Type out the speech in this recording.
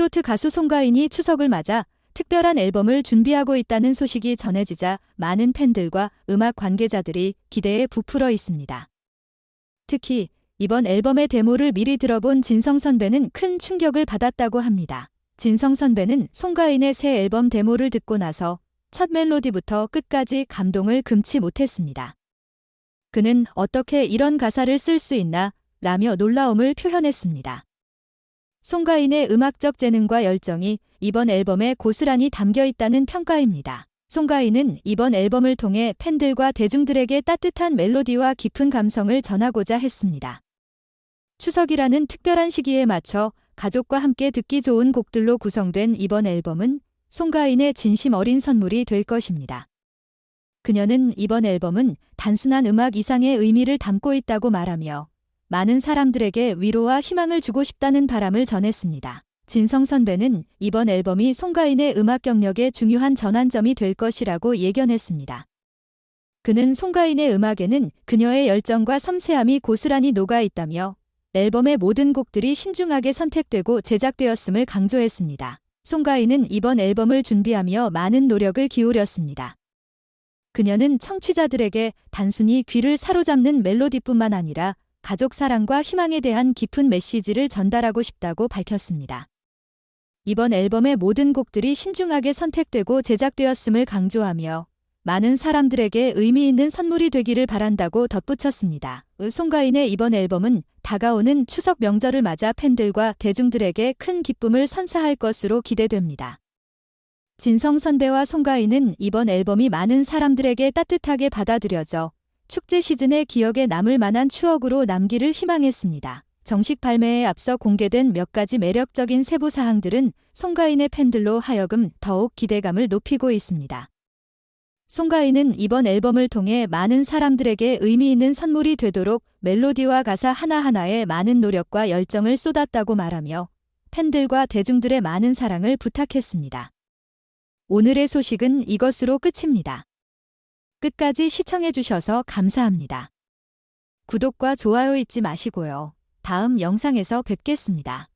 트로트 가수 송가인이 추석을 맞아 특별한 앨범을 준비하고 있다는 소식이 전해지자 많은 팬들과 음악 관계자들이 기대에 부풀어 있습니다. 특히 이번 앨범의 데모를 미리 들어본 진성 선배는 큰 충격을 받았다고 합니다. 진성 선배는 송가인의 새 앨범 데모를 듣고 나서 첫 멜로디부터 끝까지 감동을 금치 못했습니다. 그는 어떻게 이런 가사를 쓸 수 있나 라며 놀라움을 표현했습니다. 송가인의 음악적 재능과 열정이 이번 앨범에 고스란히 담겨 있다는 평가입니다. 송가인은 이번 앨범을 통해 팬들과 대중들에게 따뜻한 멜로디와 깊은 감성을 전하고자 했습니다. 추석이라는 특별한 시기에 맞춰 가족과 함께 듣기 좋은 곡들로 구성된 이번 앨범은 송가인의 진심 어린 선물이 될 것입니다. 그녀는 이번 앨범은 단순한 음악 이상의 의미를 담고 있다고 말하며 많은 사람들에게 위로와 희망을 주고 싶다는 바람을 전했습니다. 진성 선배는 이번 앨범이 송가인의 음악 경력의 중요한 전환점이 될 것이라고 예견했습니다. 그는 송가인의 음악에는 그녀의 열정과 섬세함이 고스란히 녹아 있다며 앨범의 모든 곡들이 신중하게 선택되고 제작되었음을 강조했습니다. 송가인은 이번 앨범을 준비하며 많은 노력을 기울였습니다. 그녀는 청취자들에게 단순히 귀를 사로잡는 멜로디뿐만 아니라 가족 사랑과 희망에 대한 깊은 메시지를 전달하고 싶다고 밝혔습니다. 이번 앨범의 모든 곡들이 신중하게 선택되고 제작되었음을 강조하며 많은 사람들에게 의미 있는 선물이 되기를 바란다고 덧붙였습니다. 송가인의 이번 앨범은 다가오는 추석 명절을 맞아 팬들과 대중들에게 큰 기쁨을 선사할 것으로 기대됩니다. 진성 선배와 송가인은 이번 앨범이 많은 사람들에게 따뜻하게 받아들여져 축제 시즌의 기억에 남을 만한 추억으로 남기를 희망했습니다. 정식 발매에 앞서 공개된 몇 가지 매력적인 세부 사항들은 송가인의 팬들로 하여금 더욱 기대감을 높이고 있습니다. 송가인은 이번 앨범을 통해 많은 사람들에게 의미 있는 선물이 되도록 멜로디와 가사 하나하나에 많은 노력과 열정을 쏟았다고 말하며 팬들과 대중들의 많은 사랑을 부탁했습니다. 오늘의 소식은 이것으로 끝입니다. 끝까지 시청해주셔서 감사합니다. 구독과 좋아요 잊지 마시고요. 다음 영상에서 뵙겠습니다.